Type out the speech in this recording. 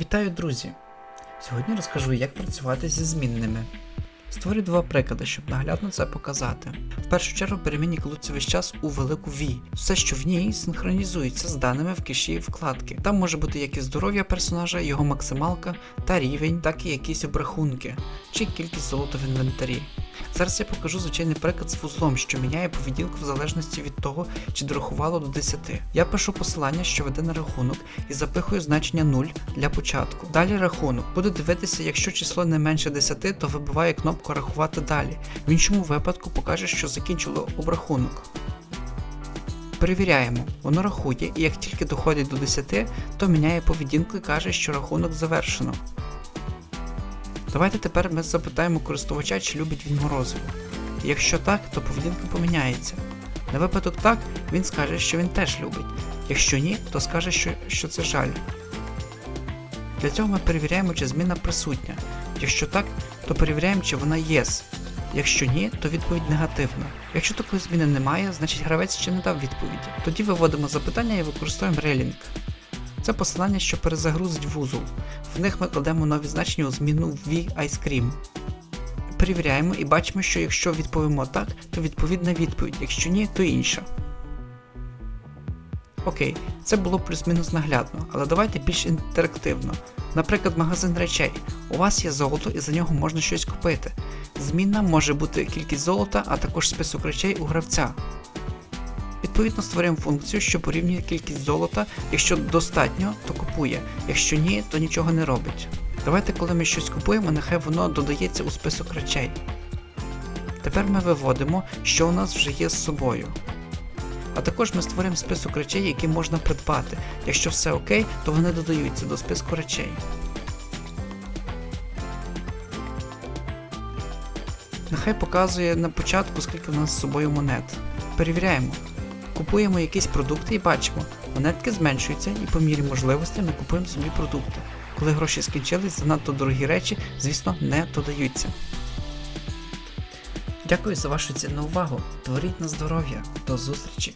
Вітаю, друзі! Сьогодні розкажу, як працювати зі змінними. Створю два приклади, щоб наглядно це показати. В першу чергу перемінні кладуться весь час у велику V. Все, що в ній, синхронізується з даними в киші вкладки. Там може бути як і здоров'я персонажа, його максималка та рівень, так і якісь обрахунки, чи кількість золота в інвентарі. Зараз я покажу звичайний приклад з вузлом, що міняє поведінку в залежності від того, чи дорахувало до 10. Я пишу посилання, що веде на рахунок, і запихую значення 0 для початку. Далі рахунок. Буду дивитися, якщо число не менше 10, то вибиває кнопку рахувати далі. В іншому випадку покаже, що закінчило обрахунок. Перевіряємо, воно рахує, і як тільки доходить до 10, то міняє поведінку і каже, що рахунок завершено. Давайте тепер ми запитаємо користувача, чи любить він морозиво. Якщо так, то поведінка поміняється. На випадок так, він скаже, що він теж любить. Якщо ні, то скаже, що, що це жаль. Для цього ми перевіряємо, чи зміна присутня. Якщо так, то перевіряємо, чи вона єс. Якщо ні, то відповідь негативна. Якщо такої зміни немає, значить гравець ще не дав відповіді. Тоді виводимо запитання і використовуємо релінг. Це посилання, що перезагрузить вузол. В них ми кладемо нові значення у зміну V Ice Cream. Перевіряємо і бачимо, що якщо відповімо так, то відповідна відповідь, якщо ні, то інша. Окей, це було плюс-мінус наглядно, але давайте більш інтерактивно. Наприклад, магазин речей. У вас є золото і за нього можна щось купити. Змінна може бути кількість золота, а також список речей у гравця. Відповідно, створюємо функцію, що порівнює кількість золота, якщо достатньо, то купує, якщо ні, то нічого не робить. Давайте, коли ми щось купуємо, нехай воно додається у список речей. Тепер ми виводимо, що у нас вже є з собою. А також ми створюємо список речей, які можна придбати. Якщо все окей, то вони додаються до списку речей. Нехай показує на початку, скільки у нас з собою монет. Перевіряємо. Купуємо якісь продукти і бачимо, монетки зменшуються і по мірі можливості ми купуємо собі продукти. Коли гроші скінчились, занадто дорогі речі, звісно, не додаються. Дякую за вашу цінну увагу. Творіть на здоров'я. До зустрічі!